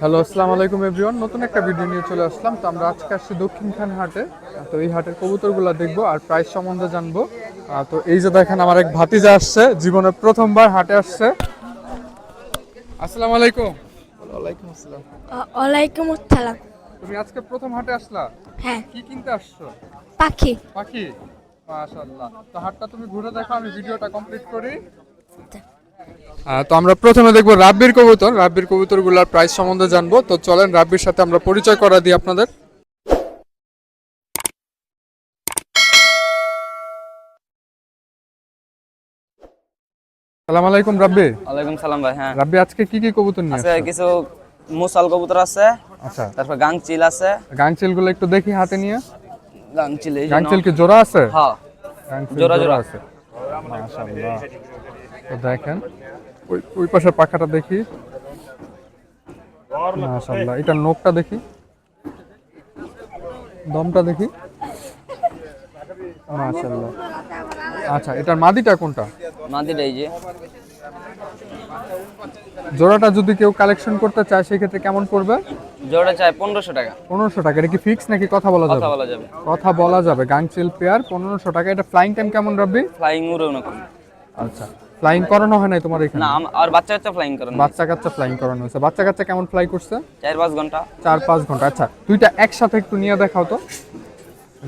Hello আসসালামু আলাইকুম everyone নতুন একটা ভিডিও নিয়ে চলে আসলাম। তো আমরা আজকে আসছি দক্ষিণ খান হাটে। তো এই হাটের কবুতরগুলো দেখব আর প্রাইস সম্বন্ধে জানব। তো এই যে দেখেন আমার এক ভাতিজা আসছে। জীবনে প্রথমবার হাটে আসছে। আসসালামু আলাইকুম ওয়ালাইকুম আসসালাম। ওয়া- ওয়ালাইকুম আসসালাম। তুমি আজকে প্রথম হাটে আসলা? হ্যাঁ। কি কিনতে আসছো? পাখি। পাখি? মাশাআল্লাহ। তো হাটটা তুমি ঘুরে দেখো আমি ভিডিওটা কমপ্লিট করি। আহ, তো আমরা প্রথমে দেখব রাব্বির কবুতর। রাব্বির কবুতরগুলোর প্রাইস সম্বন্ধে জানব। তো চলেন রাব্বির সাথে আমরা পরিচয় করা দিই আপনাদের। সালাম আলাইকুম রাব্বি। ওয়ালাইকুম সালাম ভাই হ্যাঁ। রাব্বি আজকে কি কি কবুতর নিয়ে আছে কিছু মুসাল কবুতর আছে আচ্ছা। তারপর গাংচিল আছে। গাংচিলগুলো একটু দেখি হাতে নিয়ে। গাংচিল এই গাংচিল কি জোড়া আছে? হ্যাঁ। জোড়া জোড়া। আছে। মাশাআল্লাহ। তো দেখেন ওই ওই পাশে পাখাটা দেখি। মাশাআল্লাহ এটা নোকটা দেখি। দমটা দেখি। মাশাআল্লাহ। আচ্ছা এটার মাদিটা কোনটা? মাদির এই যে। জোড়াটা যদি কেউ কালেকশন করতে চায় সেক্ষেত্রে কেমন পড়বে? জোড়া চাই পনেরোশো টাকা। পনেরোশো টাকা এটা কি ফিক্স নাকি কথা বলা যাবে? কথা বলা যাবে। কথা বলা যাবে গাংচিল পেয়ার পনেরোশো টাকা। এটা ফ্লাইং টাইম কেমন রাখবি ফ্লাইং উড়েও না আচ্ছা। ফ্লাইং করানো হয় নাই তোমার এখানে? না আর বাচ্চা কাচ্চা ফ্লাইং করেন বাচ্চা কাচ্চা ফ্লাইং করানো হয়েছে। বাচ্চা কাচ্চা কেমন ফ্লাই করছে? চার পাঁচ ঘণ্টা। চার পাঁচ ঘণ্টা। আচ্ছা দুইটা একসাথে একটু নিয়ে দেখাও তো।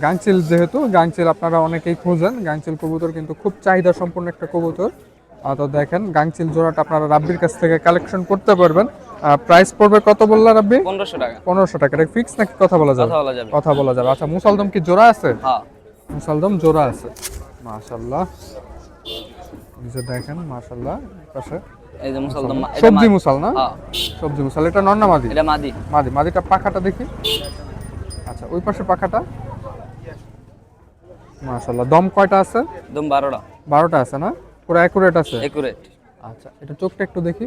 গাংচিল যেহেতু গাংচিল আপনারা অনেকেই খোঁজেন। গাংচিল কবুতর কিন্তু খুব চাহিদা সম্পন্ন একটা কবুতর। তো দেখেন গাংচিল জোড়াটা আপনারা রাব্বির কাছ থেকে কালেকশন করতে পারবেন। প্রাইস পড়বে কত বললা রাব্বি? পনেরোশো টাকা। পনেরোশো টাকা। এটা ফিক্স নাকি কথা বলা যাবে? কথা বলা যাবে। কথা বলা যাবে। আচ্ছা মুসালদম কি জোড়া আছে? হ্যাঁ। মুসালদম জোড়া আছে। মাশাল্লাহ যে দেখেন মাশাল্লাহ পাশে। এই যে এটা সবজি মুসাল না? হ্যাঁ। সবজি মুসাল এটা নন্না মাদি? এটা মাদি। মাদি মাদিটা পাখাটা দেখি। আচ্ছা ওই পাশে পাখাটা? মাশাল্লাহ দম কয়টা আছে? একদম বারোটা। বারোটা আছে না? পুরো অ্যাকুরেট আছে? একুরেট আচ্ছা এটা চোখটা একটু দেখি।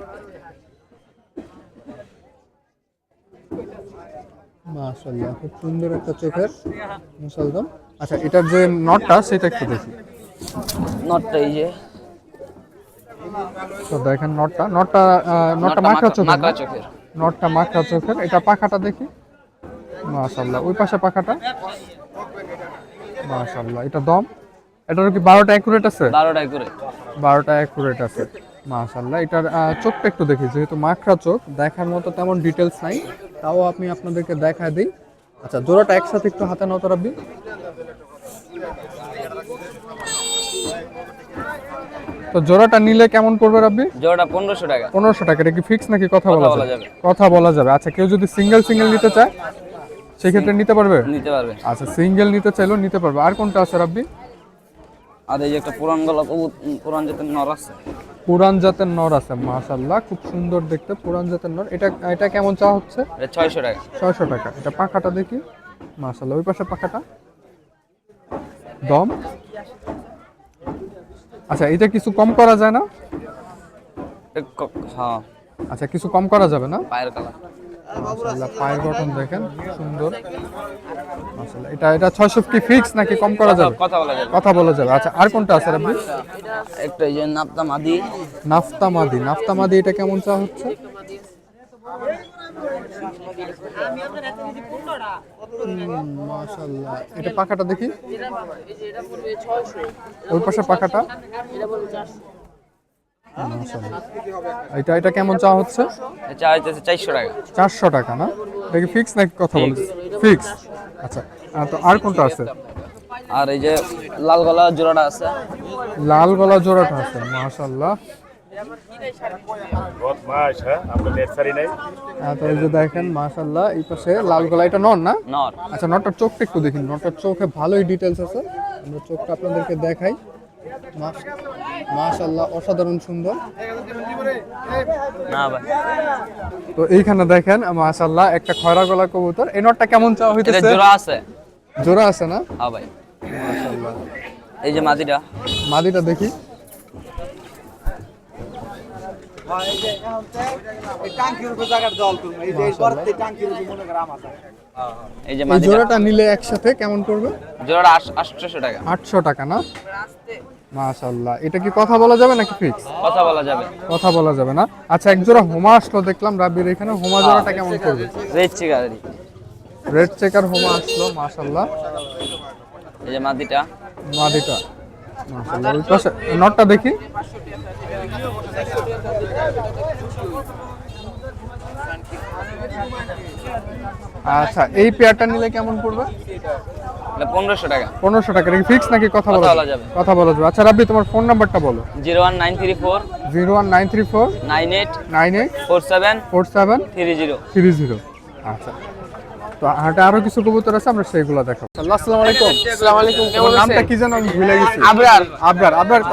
মাশাল্লাহ খুব সুন্দর একটা চোখের মুসালদম আচ্ছা এটার যে নটটা সেটা একটু দেখি। নটটা এই যে। তো দেখেন নটটা নটটা নটটা মাকড়া চোখের নটটা মাখা চোখের। এটা পাখাটা দেখি। মাশাল্লাহ ওই পাশে পাখাটা? মাশাল্লাহ এটা দম? এটার কি বারোটা অ্যাকুরেট আছে? বারোটা একুরেট বারোটা অ্যাকুরেট আছে। মাশাল্লাহ এটার চোখটা একটু দেখি যেহেতু মাখরা চোখ দেখার মতো তেমন ডিটেলস নাই। তাও আমি আপনাদেরকে দেখায় দিই। আচ্ছা জোড়াটা একসাথে একটু হাতে নাও তো তো জোড়াটা নিলে কেমন পড়বে রাব্বি? জোড়া পনেরোশো টাকা। পনেরোশো টাকা এটা কি ফিক্স নাকি কথা বলা যাবে। কথা বলা যাবে। আচ্ছা কেউ যদি সিঙ্গেল সিঙ্গেল নিতে চায় সেক্ষেত্রে নিতে পারবে? নিতে পারবে। আচ্ছা সিঙ্গেল নিতে চাইলেও নিতে পারবে। আর কোনটা আছে রাব্বি? আর এই একটা পুরান গলা পুরান জাতের নর আছে। পুরান জাতের নর আছে মাশাল্লাহ খুব সুন্দর দেখতে পুরান জাতের নর। এটা এটা কেমন চা হচ্ছে? এটা ছয়শো টাকা। ছয়শো টাকা। এটা পাখাটা দেখি। মাশাল্লাহ ওই পাশে পাখাটা। দম? আচ্ছা এটা কিছু কম করা যায় না? হ্যাঁ। আচ্ছা কিছু কম করা যাবে না? পায়ের কালার। মাশাআল্লাহ পায়ের গঠন দেখেন সুন্দর। মাশাআল্লাহ এটা এটা 600 কি ফিক্স নাকি কম করা যাবে? কথা বলা যাবে। কথা বলা যাবে। আচ্ছা আর কোনটা আছে রাব্বি একটা এই যে নাপতা মাদি নাফতা মাদি নাফতা মাদি এটা কেমন চা হচ্ছে? মাশাআল্লাহ। এটা পাখাটা দেখি। ওই পাশে পাখাটা? মাশাআল্লাহ। এটা এটা কেমন চা হচ্ছে? চা টাকা। চারশো টাকা না? এটা কি ফিক্স নাকি কথা বলছি ফিক্স আচ্ছা তো আর কোনটা আছে? আর এই যে লাল গলা জোড়াটা আছে। লাল গলা জোড়াটা আছে মাশাল্লাহ হ্যাঁ? দেখেন মাশাল্লাহ এই পাশে লাল গলা এটা না? আচ্ছা নটার চোখটা একটু দেখুন নটার চোখে ভালোই ডিটেলস আছে। আমরা চোখটা আপনাদেরকে দেখাই। মাশাল্লাহ অসাধারণ সুন্দর। তো এইখানে দেখেন মাশাল্লাহ একটা খয়রা গলা কবুতর। এই নটটা কেমন চাওয়া হইতেছে? জোড়া আছে। জোড়া আছে না? হ্যাঁ ভাই। মাশাল্লাহ এই যে মাদিটা। মাদিটা দেখি। এই জোড়াটা নিলে একসাথে কেমন পড়বে? জোড়াটা আটশোশো টাকা। আটশো টাকা না? মাশাল্লাহ এটা কি কথা বলা যাবে নাকি ফিক্স কথা বলা যাবে। কথা বলা যাবে না। আচ্ছা এক জোড়া হোমা আসলো দেখলাম রাব্বির এখানে হোমা জোড়াটা কেমন করবে রেড চিকারি রেড চেকার হোমা আসলো মাশাল্লাহ এই যে মাদিটা। মাদিটা। নটটা দেখি। আচ্ছা এই পেয়ারটা নিলে কেমন পড়বে? পনেরোশো টাকা। পনেরোশো টাকা ফিক্স নাকি কথা বলা যাবে। কথা বলা যাবে। আচ্ছা রাব্বি তোমার ফোন নাম্বারটা বলো। Zero one nine three four. Zero one nine three four. Nine eight. Nine eight. Four seven. Four seven. Three zero. Three zero. আচ্ছা। তো হাটে আরও কিছু কবুতর আছে আমরা সেইগুলো দেখাবো। আসসালামু আলাইকুম। আসসালামু আলাইকুম কেমন নামটা কি যেন আমি ভুলে গেছি। আবরার। আবরার আবরার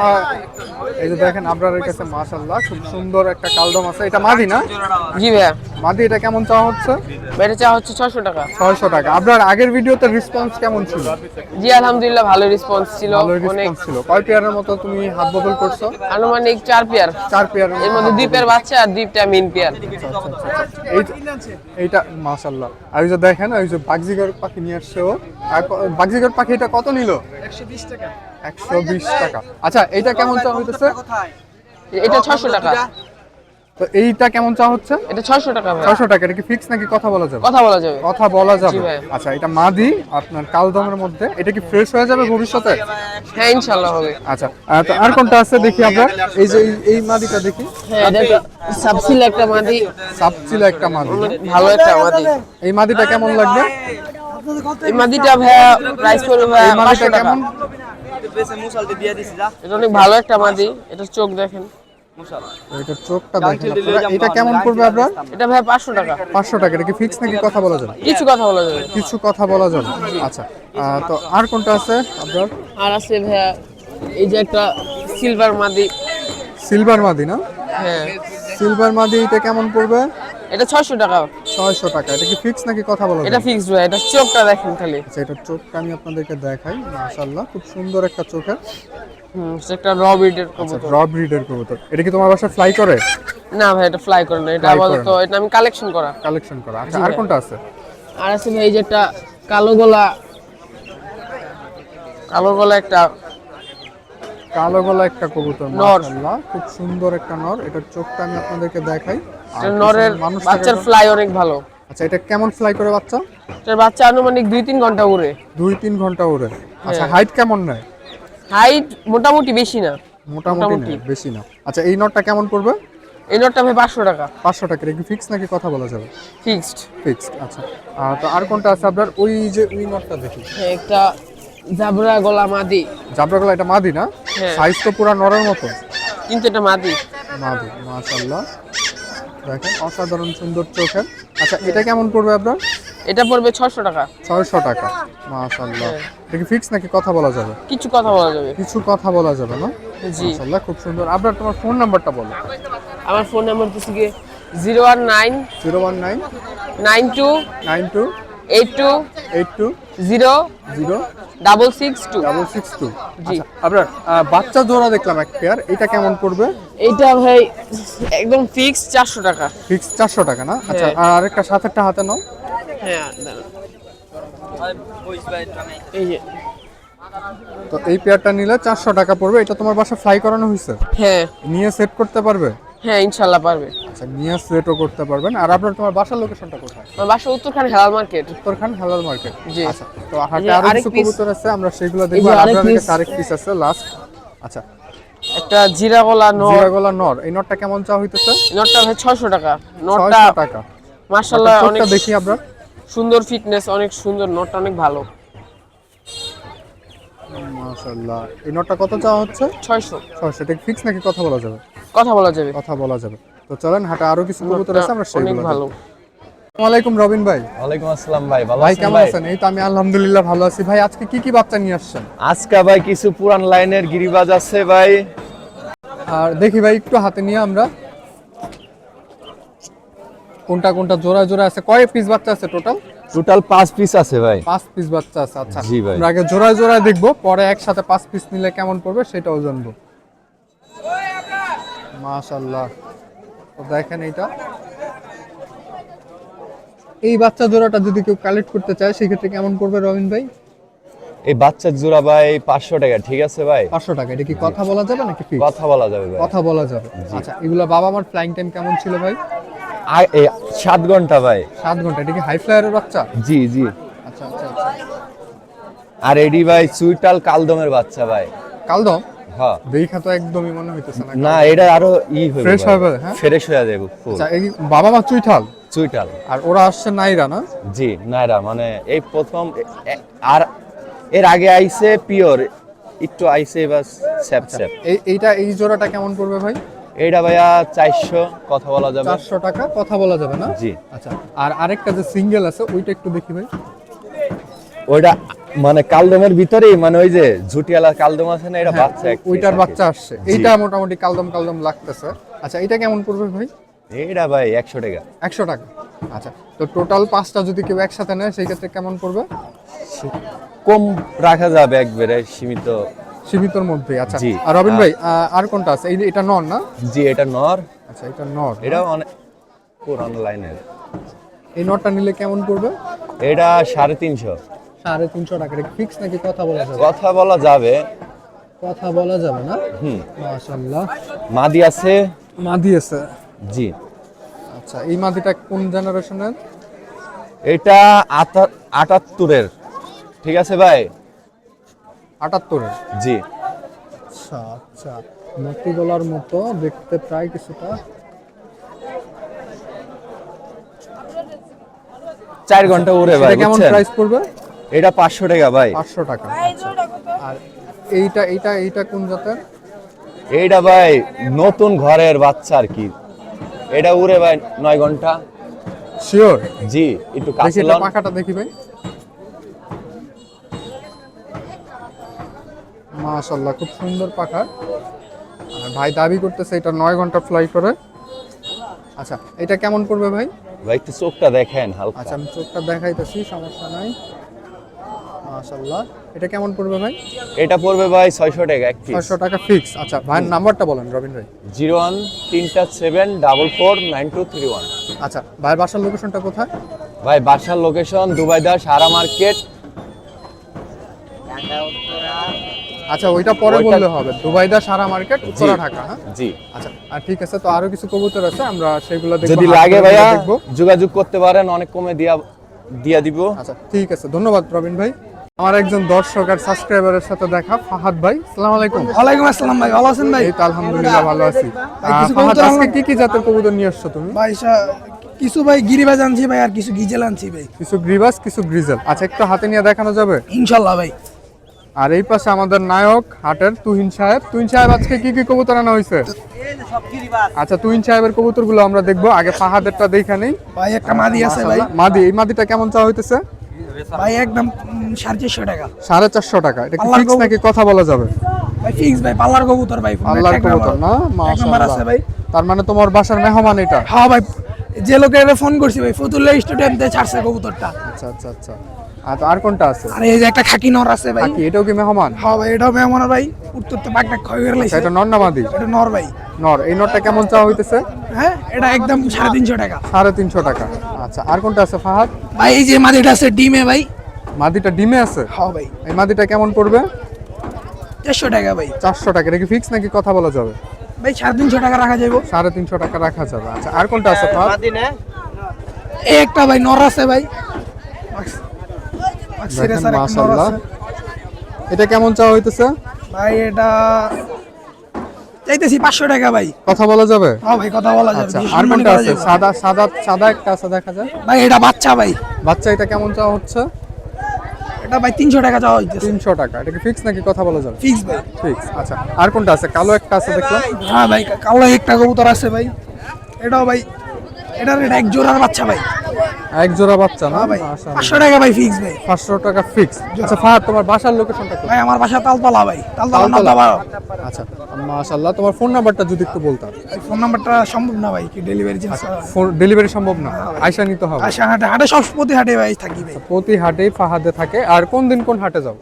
এই যে দেখেন আবরারের কাছে মাশাআল্লাহ খুব সুন্দর একটা কালদম আছে। এটা মাদি না? জি ভাইয়া। মাদি এটা কেমন চাওয়া হচ্ছে? বেড়ে চা হচ্ছে ছশো টাকা। ছয়শো টাকা। আবরার আগের ভিডিওতে রেসপন্স কেমন ছিল? জি আলহামদুলিল্লাহ ভালো রেসপন্স ছিল। অনেক ছিল। কয় পেয়ারের মতো তুমি হাত বদল করছ? আনুমানিক চার পেয়ার। চার পেয়ারের এর মধ্যে দুই পেয়ার বাচ্চা আর দুইটা মিন পেয়ার। এইটা মাশাআল্লাহ। আর ওই যে দেখেন ওই যে বাগজিগর পাখি নিয়ে আসছে ও। আর বাগজিগর পাখি এটা কত নিল? একশো বিশ টাকা। আচ্ছা এটা কেমন চাওয়া হইতেছে? এটা ছশো টাকা। তো এইটা কেমন চাওয়া হচ্ছে? এটা ছশো টাকা ভাই। ছয়শো টাকা এটা কি ফিক্স নাকি কথা বলা যাবে? কথা বলা যাবে। কথা বলা যাবে। আচ্ছা এটা মাদি আপনার কালদমের মধ্যে। এটা কি ফ্রেশ হয়ে যাবে ভবিষ্যতে? হ্যাঁ ইনশাল্লাহ হবে। আচ্ছা তো আর কোনটা আছে দেখি আমরা? এই যে এই- মাদিটা দেখি। হ্যাঁ সাবসিল একটা মাদি। সাপচিলা একটা মাদি ভালো একটা মাদি। এই মাদিটা কেমন লাগবে? এই মাদিটা ভাইয়া প্রাইস পড়বে ভাইয়া এই মাদিটা পাঁচশো টাকা। কেমন? এটা অনেক ভালো একটা মাদি। এটা চোখ দেখেন। এটা চোখটা দেখেন এটা কেমন পড়বে আপনার? এটা ভাইয়া পাঁচশো টাকা। পাঁচশো টাকা এটা কি ফিক্স নাকি কথা বলা যাবে? কিছু কথা বলা যাবে। কিছু কথা বলা যাবে। আচ্ছা তো আর কোনটা আছে আপনার আর আছে ভাইয়া এই যে একটা সিলভার মাদি। সিলভার মাদি না? হ্যাঁ। সিলভার মাদি এটা কেমন পড়বে? এটা ছয়শো টাকা। ছয়শো টাকা। এটা কি ফিক্স নাকি কথা বলা এটা যাবে? ফিক্সড ভাই এটা চোখটা দেখেন খালি। আচ্ছা এটা চোখটা আমি আপনাদেরকে দেখাই মাশাআল্লাহ খুব সুন্দর একটা চোখের। হুম একটা র বিডের কবুতর। র ব্রিডের কবুতর। এটা কি তোমার বাসায় ফ্লাই করে? না ভাই এটা ফ্লাই করে না এটা আপাতত এটা আমি কালেকশন করা। কালেকশন করা। আচ্ছা আর কোনটা আছে? আর আছে ভাই এই যে একটা কালো গলা কালো গলা একটা কালো গলা একটা কবুতর। মাশাআল্লাহ খুব সুন্দর একটা নর। এটার চোখটা আমি আপনাদেরকে দেখাই। এটা নরের বাচ্চার ফ্লাই অনেক ভালো। আচ্ছা এটা কেমন ফ্লাই করে বাচ্চা? এটার বাচ্চা আনুমানিক দুই তিন ঘণ্টা উড়ে। দুই তিন ঘণ্টা ওরে আচ্ছা হ্যাঁ। হাইট কেমন নেয়? হাইট মোটামুটি বেশি না। মোটামুটি। বেশি না। আচ্ছা এই নটটা কেমন পড়বে? এই নোটটা ভাই পাঁচশো টাকা। পাঁচশো টাকা। কি ফিক্স নাকি কথা বলা যাবে? ফিক্সড ফিক্সড আচ্ছা। তো আর কোনটা আছে আপনার? ওই যে ওই নটটা দেখি। একটা জাবরা গলা মাদি। জাবরা গলা এটা মাদি না? হ্যাঁ। সাইজ তো পুরা নরের মতো। কিন্তু এটা মাদি। মাদি মাশাআল্লাহ। দেখেন অসাধারণ সুন্দর চোখের। আচ্ছা এটা কেমন পড়বে আপনার? এটা পড়বে ছশো টাকা। ছয়শো টাকা মাশাআল্লাহ। হ্যাঁ। এটা কি ফিক্স নাকি কথা বলা যাবে? কিছু কথা বলা যাবে। কিছু কথা বলা যাবে না? জি। মাশাআল্লাহ খুব সুন্দর। আপনার তোমার ফোন নাম্বারটা বলো। আমার ফোন নাম্বার হচ্ছে two nine two eight two eight two zero zero double six two double six two জি। আপনার বাচ্চা জোড়া দেখলাম এক পেয়ার এটা কেমন পড়বে? এইটা ভাই একদম ফিক্স চারশো টাকা। ফিক্স চারশো টাকা না? আচ্ছা হ্যাঁ। আর একটা হাতে নাও। হ্যাঁ। এই যে। তো এই পেয়ারটা নিলে চারশো টাকা পড়বে। এটা তোমার বাসা ফ্লাই করানো হয়েছে? হ্যাঁ। নিয়ে সেট করতে পারবে? হ্যাঁ ইনশাল্লাহ পারবে। আচ্ছা নিয়ে সেটও করতে পারবেন। আর আপনার তোমার বাসার লোকেশনটা কোথায়? আমার বাসা উত্তরখান হেলাল মার্কেট। উত্তরখান হালাল মার্কেট। জি। আচ্ছা তো হাটে আরও কিছু কবুতর আছে আমরা সেগুলো দেখব। কাছে আরেক পিস আছে লাস্ট আচ্ছা। একটা জিরা গলা নট জিরাগোলা নর। এই নটটা কেমন চা হইতেছে? নটটা ভাই ছশো টাকা। নটটা ছয়শো টাকা। চোখটা অনেক দেখি আমরা সুন্দর ফিটনেস অনেক সুন্দর নটটা অনেক ভালো। মাশাআল্লাহ। এই নটটা কত চাওয়া হচ্ছে? ছয়শো। ছয়শো। এটা ফিক্স নাকি কথা বলা যাবে? কথা বলা যাবে। কথা বলা যাবে। তো চলেন হাটে আরও কিছু কবুতর আছে আমরা সেগুলো ভালো। আসসালামু আলাইকুম রবিন ভাই। ওয়ালাইকুম আসসালাম ভাই ভালো ভাই কেমন আছেন? এই তো আমি আলহামদুলিল্লাহ ভালো আছি। ভাই আজকে কি কি বাচ্চা নিয়ে আসছেন? আজকে ভাই কিছু পুরান লাইনের গিরিবাজ আছে ভাই। আর দেখি ভাই একটু হাতে নিয়ে আমরা। কোনটা কোনটা জোড়া জোড়া আছে? কয় পিস বাচ্চা আছে টোটাল টোটাল পাঁচ পিস আছে ভাই। পাঁচ পিস বাচ্চা আছে আচ্ছা। জি ভাই। আমরা আগে জোড়ায় জোড়ায় দেখব পরে একসাথে পাঁচ পিস নিলে কেমন পড়বে সেটাও জানব। মাশাল্লাহ তো দেখেন এইটা। এই বাচ্চা জোড়াটা যদি কেউ কালেক্ট করতে চায় সেক্ষেত্রে কেমন পড়বে রবিন ভাই? এই বাচ্চার জোড়া ভাই পাঁচশো টাকা ঠিক আছে ভাই? পাঁচশো টাকা। এটা কি কথা বলা যাবে নাকি কথা বলা যাবে কথা বলা যাবে। আচ্ছা এগুলা বাবা মার ফ্লাইং টাইম কেমন ছিল ভাই? সাত ঘণ্টা ভাই। সাত ঘণ্টা এটা কি হাই ফ্লায়ারের বাচ্চা? জি জি। আচ্ছা আচ্ছা আচ্ছা। আর এডি ভাই সুইটাল কালদমের বাচ্চা ভাই। কালদম? হ্যাঁ। দেখা তো একদমই মনে হইতেছে না না এটা আরও ই হবে Fresh হবে, হ্যাঁ? ফ্রেশ হয়ে যাবে আচ্ছা এই বাবা মা চুইঠাল? সুইটাল আর ওরা আসছে নাইরা না? জি নাইরা মানে এই প্রথম আর এর আগে আইছে পিওর একটু আইছে এবার স্যাপ স্যাপ। এই এইটা এই জোড়াটা কেমন পড়বে ভাই? এইটা ভাইয়া চারশো কথা বলা যাবে। চারশো টাকা কথা বলা যাবে না? জি। আচ্ছা আর আরেকটা যে সিঙ্গেল আছে ওইটা একটু দেখি ভাই। ওইটা মানে কালদমের ভিতরেই মানে ওই যে ঝুটিয়ালা কালদম আছে না এটা হ্যাঁ, বাচ্চা ওইটার বাচ্চা আসছে। এইটা মোটামুটি কালদম কালদম লাগতেছে। আচ্ছা এটা কেমন পড়বে ভাই? এইটা ভাই একশো টাকা। একশো টাকা। আচ্ছা তো টোটাল পাঁচটা যদি কেউ একসাথে নেয় সেই ক্ষেত্রে কেমন পড়বে? কম রাখা যাবে একবারে সীমিত সীমিতর মধ্যে। আচ্ছা জি। আর রবিন ভাই আর কোনটা আছে? এটা নর না? জি এটা নর। আচ্ছা এটা নর এটাও অনেক পুরান লাইনের। এই নরটা নিলে কেমন পড়বে? এটা সাড়ে তিনশো। সাড়ে তিনশো টাকা। ফিক্স নাকি কথা বলা যাবে? কথা বলা যাবে। কথা বলা যাবে না? হুম। মাশাল্লাহ মাদি আছে? মাদি আছে? জি। আচ্ছা এই মাদিটা কোন জেনারেশনের? এটা আটাত্তরের। ঠিক আছে ভাই? আটাত্তরের। জি। আচ্ছা আচ্ছা। মতি গলার মতো দেখতে প্রায় কিছুটা। চার ঘণ্টা উড়ে ভাই কেমন প্রাইস পড়বে? এটা পাঁচশো টাকা ভাই। পাঁচশো টাকা। আচ্ছা। আর এইটা এইটা এইটা কোন জাতের? এইটা ভাই নতুন ঘরের বাচ্চা আর কি। এটা উড়ে ভাই নয় ঘণ্টা। শিওর জি একটু কাছে পাখাটা দেখি ভাই। মাশাল্লাহ খুব সুন্দর পাখা। আর ভাই দাবি করতেছে এটা নয় ঘণ্টা ফ্লাই করে। আচ্ছা এটা কেমন পড়বে ভাই? ভাই একটু চোখটা দেখেন হালকা। আচ্ছা আমি চোখটা দেখাইতেছি সমস্যা নাই। মাশাল্লাহ এটা কেমন পড়বে ভাই? এটা পড়বে ভাই ছয়শো টাকা এক পিস ছয়শো টাকা ফিক্স আচ্ছা ভাইয়ের নাম্বারটা বলেন রবিন ভাই। জিরো ওয়ান তিনটা seven double four nine two three one. আচ্ছা ভাইয়ের বাসার লোকেশনটা কোথায়? ভাই বাসার লোকেশন দুবাই দা সারা মার্কেট আচ্ছা ওইটা পরে বললে হবে। দুবাইদা সারা মার্কেট উত্তরা ঢাকা হ্যাঁ? জি। আচ্ছা আর ঠিক আছে তো আরও কিছু কবুতর আছে আমরা সেগুলো দেখব যদি লাগে ভাইয়া যোগাযোগ করতে পারেন অনেক কমে দিয়া দিয়া দিব। আচ্ছা ঠিক আছে ধন্যবাদ প্রবীণ ভাই। আমার একজন দর্শক আর সাবস্ক্রাইবারের সাথে দেখা ফাহাদ ভাই আসসালামু আলাইকুম। ওয়ালাইকুম আসসালাম ভাই ভালো আছেন ভাই? এই তো আলহামদুলিল্লাহ ভালো আছি। ফাহাদ আজকে কি কি জাতের কবুতর নিয়ে আসছো তুমি? ভাই কিছু ভাই গিরিবাজ আনছি ভাই আর কিছু গিজেল আনছি ভাই। কিছু গ্রিবাস কিছু গ্রিজেল আচ্ছা একটু হাতে নিয়ে দেখানো যাবে? ইনশাল্লাহ ভাই। আর এই পাশে আমাদের নায়ক হাটের তুহিন সাহেব। তুহিন সাহেব আজকে কি কি কবুতর আনা হয়েছে? আচ্ছা তুহিন সাহেবের কবুতরগুলো আমরা দেখব। আগে ফাহাদেরটা দেখে নেই। ভাই একটা মাদি আছে ভাই। মাদি এই মাদিটা কেমন চাওয়া হইতেছে? ভাই একদম সাড়ে চারশো টাকা। সাড়ে চারশো টাকা। এটা কি ফিক্স নাকি কথা বলা যাবে? ভাই ফিক্স ভাই পাল্লার কবুতর ভাই। আল্লাহর কবুতর না? এক আছে ভাই। তার মানে তোমার বাসার মেহমান এটা? হ্যাঁ ভাই যে লোকের ফোন করছি ভাই ফতুল্লাহ স্টুডিয়ামতে ছাড়ছে কবুতরটা। আচ্ছা আচ্ছা আচ্ছা। আর আর কোনটা আছে? আর এই যে একটা খাকি নর আছে ভাই। বাকি এটাও কি মেহমান? হ্যাঁ ভাই এটাও মেহমান ভাই। উত্তর তো পাকটা ক্ষয় করে আচ্ছা, লাইছে। এটা নর না মাদি এটা নর ভাই। নর এই নরটা কেমন চাওয়া হইতেছে? হ্যাঁ এটা একদম সাড়ে তিনশো টাকা। সাড়ে তিনশো টাকা। আচ্ছা আর কোনটা আছে ফাহাদ? ভাই এই যে মাদিটা আছে ডিমে ভাই। মাদিটা ডিমে আছে? হ্যাঁ ভাই। এই মাদিটা কেমন পড়বে? চারশো টাকা ভাই। চারশো টাকা এটা কি ফিক্স নাকি কথা বলা যাবে? ভাই সাড়ে তিনশো টাকা রাখা যাব সাড়ে তিনশো টাকা রাখা যাবে। আচ্ছা আর কোনটা আছে ফাহাদ? এই একটা ভাই নর আছে ভাই। মাশাআল্লাহ। এটা কেমন চাওয়া হইতেছে? ভাই এটা চাইতেছি পাঁচশো টাকা ভাই। কথা বলা যাবে? হ্যাঁ ভাই কথা বলা যাবে। আচ্ছা আর কোনটা আছে? সাদা সাদা সাদা একটা আছে দেখা যায় ভাই এটা বাচ্চা ভাই। বাচ্চা এটা কেমন চাওয়া হচ্ছে? এটা ভাই তিনশো টাকা চাওয়া হইতেছে। তিনশো টাকা। এটা কি ফিক্স নাকি কথা বলা যাবে? ফিক্স ভাই। ফিক্স আচ্ছা। আর কোনটা আছে? কালো একটা আছে দেখলাম। হ্যাঁ ভাই কালো একটা কবুতর আছে ভাই। এটাও ভাই এটার এটা এক জোড়ার বাচ্চা ভাই। এক জোড়া বাচ্চা না? হ্যাঁ ভাই পাঁচশো টাকা ভাই ফিক্স ভাই। পাঁচশো টাকা ফিক্স আচ্ছা ফাহাদ তোমার বাসার লোকেশনটা ভাই আমার বাসা তালতলা ভাই। তালতলা আচ্ছা মাশাআল্লাহ। তোমার ফোন নাম্বারটা যদি একটু বলতাম ফোন নাম্বারটা সম্ভব না ভাই কি ডেলিভারি ফোন ডেলিভারি সম্ভব না। আয়সা নিতে হবে। আচ্ছা হাটে হাটে সব প্রতি হাটে ভাই থাকি ভাই। প্রতি হাটেই ফাহাদে থাকে। আর কোন দিন কোন হাটে যাও?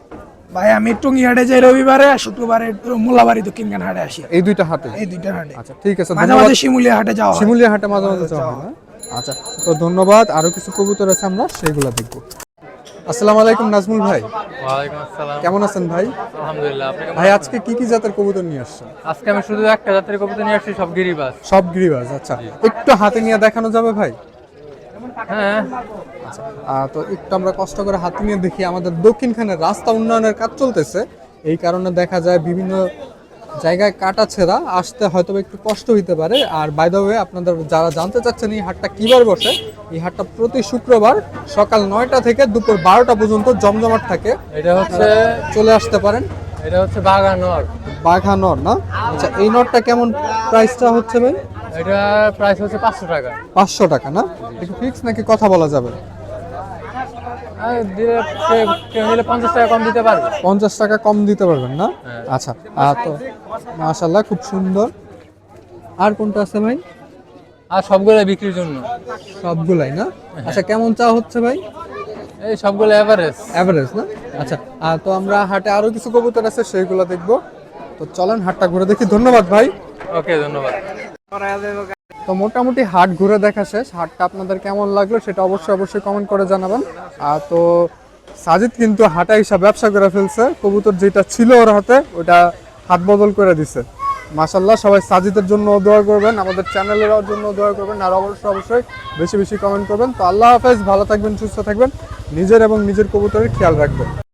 ভাই আমি টঙ্গি হাটে যাই রবিবারে আর শুক্রবারে মোল্লাবাড়ি দক্ষিণখান হাটে আসি। এই দুইটা হাটে? এই দুইটা হাটে। আচ্ছা ঠিক আছে মাঝে মাঝে শিমুলিয়া হাটে যাওয়া শিমুলিয়া হাটে মাঝে মাঝে যাওয়া আচ্ছা তো ধন্যবাদ। আরও কিছু কবুতর আছে আমরা সেইগুলো দেখব। আসসালামু আলাইকুম নাজমুল ভাই। ওয়ালাইকুম আসসালাম। কেমন আছেন ভাই? আলহামদুলিল্লাহ আপনি ভাই আজকে কি কি জাতের কবুতর নিয়ে আসছেন? আজকে আমি শুধু একটা জাতের কবিতা নিয়ে আসছি সব গিরিবাস সব গিরিবাজ আচ্ছা। একটু হাতে নিয়ে দেখানো যাবে ভাই? হ্যাঁ। আহ, তো একটু আমরা কষ্ট করে হাতে নিয়ে দেখি আমাদের দক্ষিণখানের রাস্তা উন্নয়নের কাজ চলতেছে। এই কারণে দেখা যায় বিভিন্ন জায়গায় কাটা ছেঁড়া আসতে হয়তো বা একটু কষ্ট হইতে পারে। আর বাই দ্য ওয়ে আপনাদের যারা জানতে চাচ্ছেন এই হাটটা কিবার বসে এই হাটটা প্রতি শুক্রবার সকাল নয়টা থেকে দুপুর বারোটা পর্যন্ত জমজমাট থাকে। এটা হচ্ছে চলে আসতে পারেন। এটা হচ্ছে বাগানর। বাঘা নর না? আচ্ছা এই নটটা কেমন প্রাইসটা হচ্ছে ভাই? এটা প্রাইস হচ্ছে পাঁচশো টাকা। পাঁচশো টাকা না? একটু ফিক্স নাকি কথা বলা যাবে? পঞ্চাশ টাকা কম দিতে পারবে। পঞ্চাশ টাকা কম দিতে পারবেন না? হ্যাঁ। আচ্ছা তো মাশাল্লাহ খুব সুন্দর। আর কোনটা আছে ভাই? আর সবগুলো বিক্রির জন্য। সবগুলাই না? আচ্ছা কেমন চা হচ্ছে ভাই? এই সবগুলো এভারেজ অ্যাভারেজ না? আচ্ছা তো আমরা হাটে আরও কিছু কবুতর আছে সেইগুলো দেখব। তো চলেন হাটটা ঘুরে দেখি। ধন্যবাদ ভাই। ওকে ধন্যবাদ। তো মোটামুটি হাট ঘুরে দেখা শেষ। হাটটা আপনাদের কেমন লাগল সেটা অবশ্যই অবশ্যই কমেন্ট করে জানাবেন। আর তো সাজিদ কিন্তু হাটা হিসাব ব্যবসা করে ফেলছে। কবুতর যেটা ছিল ওর হাতে, ওটা হাত বদল করে দিছে। মাশাল্লাহ সবাই সাজিদের জন্য দোয়া করবেন, আমাদের চ্যানেলের জন্য দোয়া করবেন, আর অবশ্যই অবশ্যই বেশি বেশি কমেন্ট করবেন। তো আল্লাহ হাফেজ, ভালো থাকবেন, সুস্থ থাকবেন, নিজের এবং নিজের কবুতরের খেয়াল রাখবেন।